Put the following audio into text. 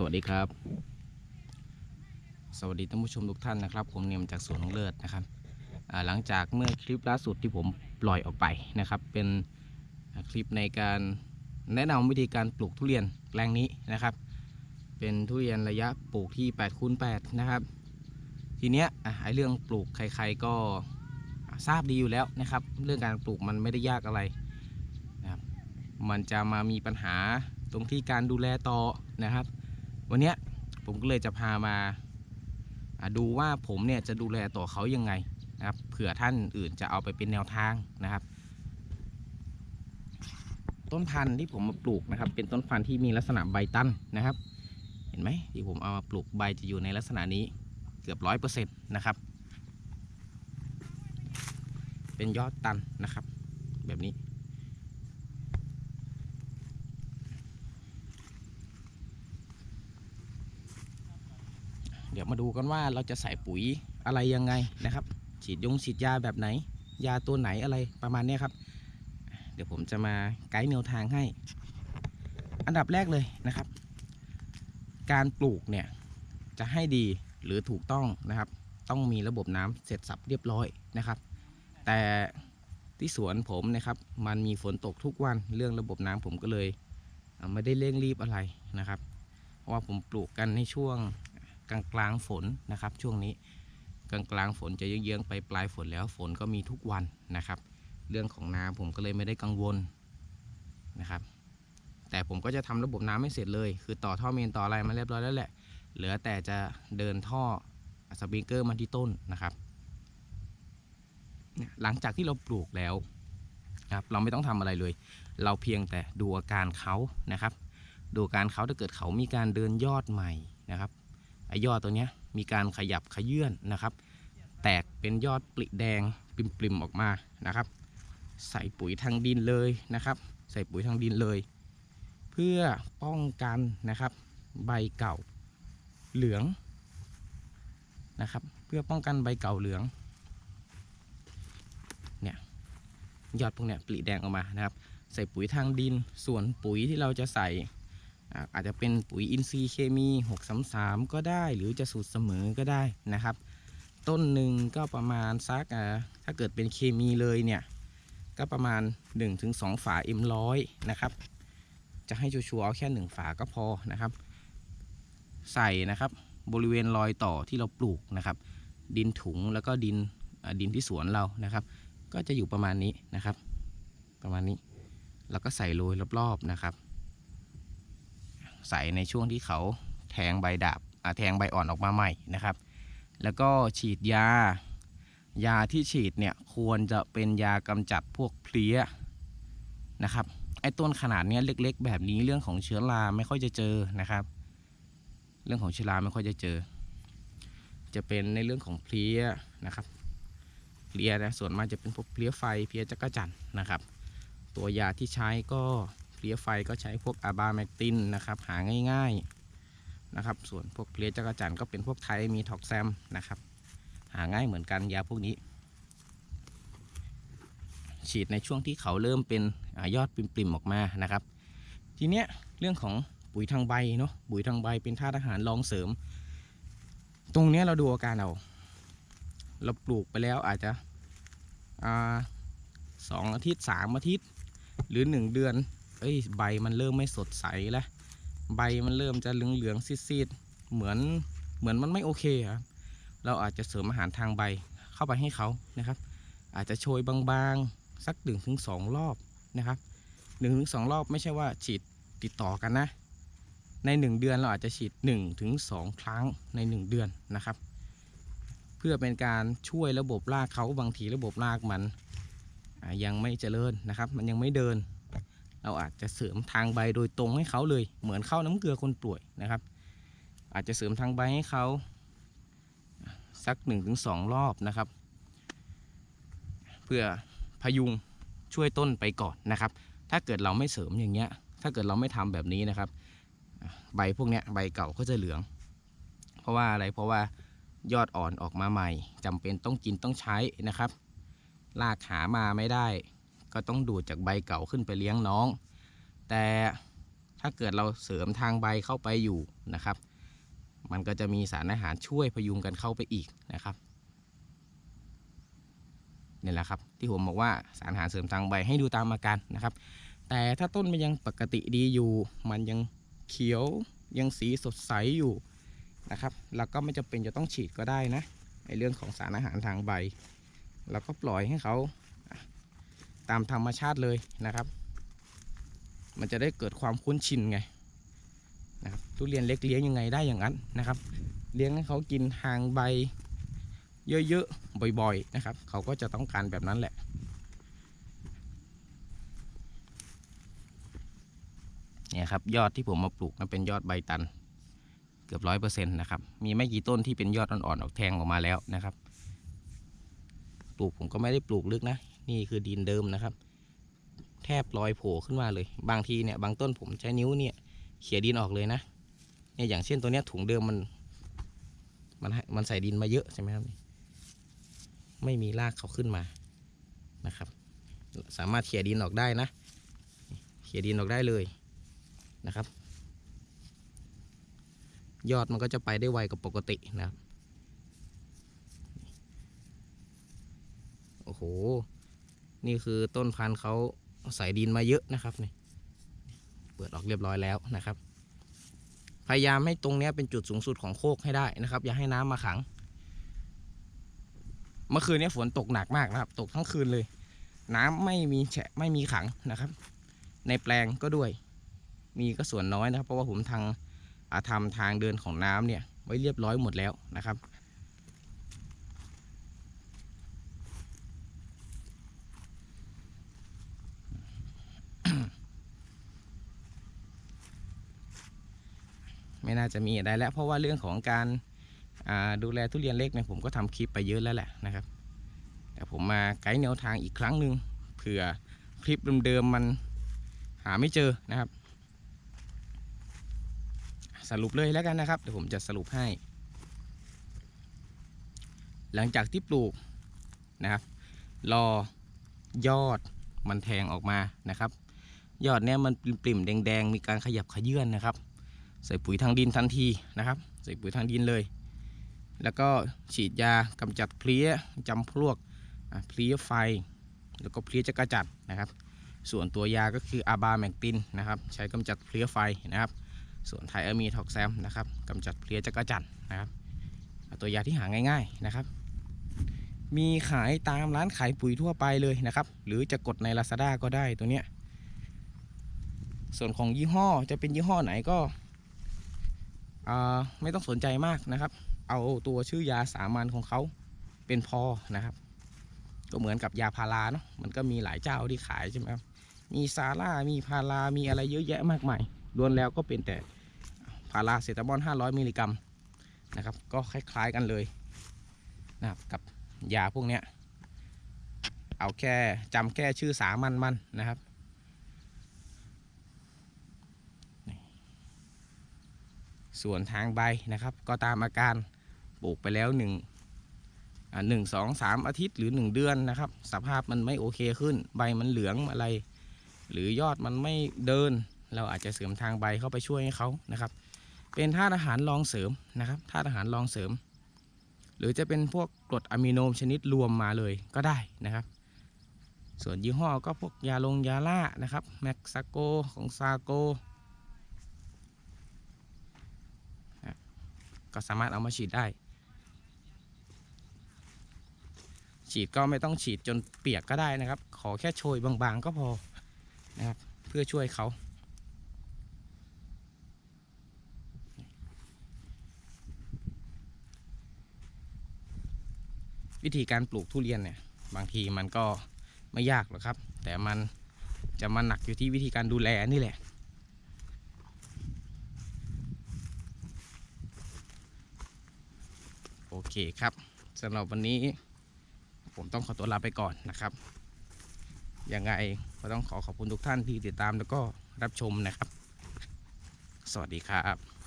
สวัสดีครับ สวัสดีท่านผู้ชมทุกท่านนะครับ ผมเนียมจากสวนของเลิศนะครับหลังจากเมื่อคลิปล่าสุดที่ผมปล่อยออกไปนะครับ เป็นคลิปในการแนะนำวิธีการปลูกทุเรียนแปลงนี้นะครับ เป็นทุเรียนระยะปลูกที่8คูณ8นะครับ ทีเนี้ยไอเรื่องปลูกใครๆก็ทราบดีอยู่แล้วนะครับ เรื่องการปลูกมันไม่ได้ยากอะไรนะครับ มันจะมามีปัญหาตรงที่การดูแลต่อนะครับ วันเนี้ยผมก็เลยจะพามาดูว่าผมเนี่ยจะดูแลต่อเขายังไงนะครับเผื่อท่านอื่นจะเอาไปเป็นแนวทางนะครับ ต้นพันธุ์ที่ผมมาปลูกนะครับ เป็นต้นพันธุ์ที่มีลักษณะใบตันนะครับ เห็นไหมที่ผมเอามาปลูกใบจะอยู่ในลักษณะนี้เกือบร้อยเปอร์เซ็นต์นะครับ เป็นยอดตันนะครับ แบบนี้ ดี๋ยวมาดูกันว่าเราจะใส่ปุ๋ยอะไรยังไงนะครับ ฉีดยงฉีดยาแบบไหน ยาตัวไหนอะไรประมาณนี้ครับ เดี๋ยวผมจะมาไกด์แนวทางให้ อันดับแรกเลยนะครับ การปลูกเนี่ยจะให้ดีหรือถูกต้องนะครับ ต้องมีระบบน้ำเสร็จสับเรียบร้อยนะครับ แต่ที่สวนผมนะครับ มันมีฝนตกทุกวันเรื่องระบบน้ำผมก็เลยไม่ได้เร่งรีบอะไรนะครับ เพราะว่าผมปลูกกันในช่วง กลางกลางฝนนะครับ ช่วงนี้กลางกลางฝนจะเยื้องๆไปปลายฝนแล้วฝนก็มีทุกวันนะครับ เรื่องของน้ำผมก็เลยไม่ได้กังวลนะครับ แต่ผมก็จะทำระบบน้ำให้เสร็จเลย คือต่อท่อเมนต่ออะไรมาเรียบร้อยแล้วแหละ เหลือแต่จะเดินท่อสปริงเกอร์มาที่ต้นนะครับหลังจากที่เราปลูกแล้วนะครับเราไม่ต้องทำอะไรเลย เราเพียงแต่ดูอาการเขานะครับ ดูอาการเขาถ้าเกิดเขามีการเดินยอดใหม่นะครับ ไอยอดตัวเนี้ยมีการขยับขยื่นนะครับ แตกเป็นยอดปลิแดงปริมๆออกมานะครับ ใส่ปุ๋ยทางดินเลยนะครับ ใส่ปุ๋ยทางดินเลย เพื่อป้องกันนะครับ ใบเก่าเหลืองนะครับ เพื่อป้องกันใบเก่าเหลืองเนี่ยยอดพวกเนี้ยปลิแดงออกมานะครับ ใส่ปุ๋ยทางดินส่วนปุ๋ยที่เราจะใส่ อาจจะเป็นปุ๋ยอินทรีย์เคมี633 ก็ได้หรือจะสูตรเสมอก็ได้นะครับ ต้นหนึ่งก็ประมาณสักถ้าเกิดเป็นเคมีเลยเนี่ย ก็ประมาณ 1-2 ฝา M100 นะครับ จะให้ชัวร์เอาแค่ 1 ฝาก็พอนะครับ ใส่นะครับบริเวณรอยต่อที่เราปลูกนะครับ ดินถุงแล้วก็ดินดินที่สวนเรานะครับ ก็จะอยู่ประมาณนี้นะครับ ประมาณนี้ แล้วก็ใส่โรยรอบๆนะครับ ใส่ในช่วงที่เขาแทงใบดาบแทงใบอ่อนออกมาใหม่นะครับ แล้วก็ฉีดยา ยาที่ฉีดเนี่ยควรจะเป็นยากำจัดพวกเพลี้ยนะครับไอ้ต้นขนาดเนี้ยเล็ก ๆ แบบนี้เรื่องของเชื้อราไม่ค่อยจะเจอนะครับ เรื่องของเชื้อราไม่ค่อยจะเจอ จะเป็นในเรื่องของเพลี้ยนะครับเพลี้ยนะส่วนมากจะเป็นพวกเพลี้ยไฟเพลี้ยจักรจั่นนะครับ ตัวยาที่ใช้ก็ เพลียไฟก็ใช้พวกอาบาแมกตินนะครับหาง่ายๆนะครับ ส่วนพวกเพลียจักรจันก็เป็นพวกไทยมีท็อกแซมนะครับ หาง่ายเหมือนกันยาพวกนี้ ฉีดในช่วงที่เขาเริ่มเป็นอยอดปริมๆออกมานะครับ ทีเนี้ยเรื่องของปุ๋ยทางใบเนาะปุ๋ยทางใบเป็นธาตุอาหารรองเสริม ตรงเนี้ยเราดูอาการเอาเราปลูกไปแล้วอาจจะสองอาทิตย์สามอาทิตย์ หรือหนึ่งเดือน เอ้ยใบมันเริ่มไม่สดใสแล้วใบมันเริ่มจะเหลืองเหลืองๆซีดๆเหมือนเหมือนมันไม่โอเคครับเราอาจจะเสริมอาหารทางใบเข้าไปให้เขานะครับ อาจจะโชยบางๆสักหนึ่งถึงสองรอบนะครับหนึ่งถึงสองรอบไม่ใช่ว่าฉีดติดต่อกันนะ ในหนึ่งเดือนเราอาจจะฉีดหนึ่งถึงสองครั้งในหนึ่งเดือนนะครับ เพื่อเป็นการช่วยระบบรากเขาบางทีระบบรากมันยังไม่เจริญนะครับ มันยังไม่เดิน เราอาจจะเสริมทางใบโดยตรงให้เขาเลย เหมือนเข้าน้ำเกลือคนป่วยนะครับ อาจจะเสริมทางใบให้เขาสัก1นถึงสรอบนะครับ เพื่อพยุงช่วยต้นไปก่อนนะครับ ถ้าเกิดเราไม่เสริมอย่างเงี้ย ถ้าเกิดเราไม่ทำแบบนี้นะครับ ใบพวกเนี้ยใบเก่าก็จะเหลือง เพราะว่าอะไรเพราะว่ายอดอ่อนออกมาใหม่จำเป็นต้องกินต้องใช้นะครับลากหามาไม่ได้ ก็ต้องดูดจากใบเก่าขึ้นไปเลี้ยงน้อง แต่ถ้าเกิดเราเสริมทางใบเข้าไปอยู่นะครับ มันก็จะมีสารอาหารช่วยพยุงกันเข้าไปอีกนะครับนี่แหละครับที่ผมบอกว่าสารอาหารเสริมทางใบให้ดูตามอาการนะครับ แต่ถ้าต้นมันยังปกติดีอยู่ มันยังเขียวยังสีสดใสอยู่นะครับเราก็ไม่จำเป็นจะต้องฉีดก็ได้นะในเรื่องของสารอาหารทางใบเราก็ปล่อยให้เขา ตามธรรมชาติเลยนะครับ มันจะได้เกิดความคุ้นชินไงนะครับทุเรียนเล็กเลี้ยงยังไงได้อย่างนั้นนะครับ เลี้ยงให้เขากินทางใบเยอะๆบ่อยๆนะครับ เขาก็จะต้องการแบบนั้นแหละ เนี่ยครับยอดที่ผมมาปลูกนั้นเป็นยอดใบตัน เกือบร้อยเปอร์เซ็นต์นะครับ มีไม่กี่ต้นที่เป็นยอดอ่อนๆออกแทงออกมาแล้วนะครับ ปลูกผมก็ไม่ได้ปลูกลึกนะ นี่คือดินเดิมนะครับ แทบลอยโผล่ขึ้นมาเลย บางทีเนี่ยบางต้นผมใช้นิ้วเนี่ยเขี่ยดินออกเลยนะเนี่ยอย่างเช่นตัวเนี้ยถุงเดิมมัน มันมันใส่ดินมาเยอะใช่ไหมครับไม่มีรากเขาขึ้นมานะครับ สามารถเขี่ยดินออกได้นะ เขี่ยดินออกได้เลยนะครับ ยอดมันก็จะไปได้ไวกว่าปกตินะครับโอ้โห นี่คือต้นพันธุ์เขาใส่ดินมาเยอะนะครับนี่เปิดออกเรียบร้อยแล้วนะครับ พยายามให้ตรงนี้เป็นจุดสูงสุดของโคกให้ได้นะครับ อย่าให้น้ำมาขัง เมื่อคืนนี้ฝนตกหนักมากนะครับ ตกทั้งคืนเลย น้ำไม่มีแฉะไม่มีขังนะครับ ในแปลงก็ด้วย มีก็ส่วนน้อยนะครับ เพราะว่าผมทางอาทำทางเดินของน้ำเนี่ย ไว้เรียบร้อยหมดแล้วนะครับ ไม่น่าจะมีอะไรแล้ว เพราะว่าเรื่องของการดูแลทุเรียนเล็กเนี่ยผมก็ทำคลิปไปเยอะแล้วแหละนะครับ แต่ผมมาไกด์แนวทางอีกครั้งหนึ่งเผื่อคลิปเดิมๆมันหาไม่เจอนะครับ สรุปเลยแล้วกันนะครับเดี๋ยวผมจะสรุปให้ หลังจากที่ปลูกนะครับ รอยอดมันแทงออกมานะครับ ยอดเนี้ยมันปริ่มๆแดงๆ มีการขยับขยื่นนะครับ ใส่ปุ๋ยทางดินทันทีนะครับ ใส่ปุ๋ยทางดินเลย แล้วก็ฉีดยากำจัดเพลี้ยจำพวกเพลี้ยไฟ แล้วก็เพลี้ยจักรจัดนะครับ ส่วนตัวยาก็คืออาบาแมกตินนะครับ ใช้กำจัดเพลี้ยไฟนะครับ ส่วนไทอะมีท็อกแซมนะครับกำจัดเพลี้ยจักรจันนะครับตัวยาที่หาง่าย ๆนะครับ มีขายตามร้านขายปุ๋ยทั่วไปเลยนะครับ หรือจะกดใน Lazada ก็ได้ตัวเนี้ยส่วนของยี่ห้อจะเป็นยี่ห้อไหนก็ ไม่ต้องสนใจมากนะครับ เอาตัวชื่อยาสามัญของเขาเป็นพอนะครับ ก็เหมือนกับยาพาราเนาะมันก็มีหลายเจ้าที่ขายใช่ไหมครับมีซาร่ามีพารามีอะไรเยอะแยะมากมายรวมแล้วก็เป็นแต่พาราเซตามอล500 มิลลิกรัมนะครับ ก็คล้ายๆกันเลยนะครับกับยาพวกเนี้ยเอาแค่จำแค่ชื่อสามัญมันนะครับ ส่วนทางใบนะครับ ก็ตามอาการปลูกไปแล้วหนึ่งหนึ่งสองสามอาทิตย์หรือหนึ่งเดือนนะครับ สภาพมันไม่โอเคขึ้น ใบมันเหลืองอะไร หรือยอดมันไม่เดิน เราอาจจะเสริมทางใบเข้าไปช่วยให้เขานะครับ เป็นธาตุอาหารรองเสริมนะครับธาตุอาหารรองเสริม หรือจะเป็นพวกกรดอะมิโนชนิดรวมมาเลยก็ได้นะครับ ส่วนยี่ห้อก็พวกยาลงยาล่านะครับแม็กซาโกของซาโก ก็สามารถเอามาฉีดได้ ฉีดก็ไม่ต้องฉีดจนเปียกก็ได้นะครับ ขอแค่โชยบางๆก็พอนะครับเพื่อช่วยเขาวิธีการปลูกทุเรียนเนี่ยบางทีมันก็ไม่ยากหรอกครับ แต่มันจะมาหนักอยู่ที่วิธีการดูแลนี่แหละ โอ เคครับสำหรับวันนี้ ผมต้องขอตัวลาไปก่อนนะครับ ยังไงก็ต้องขอขอบคุณทุกท่านที่ติดตามแล้วก็รับชมนะครับ สวัสดีครับ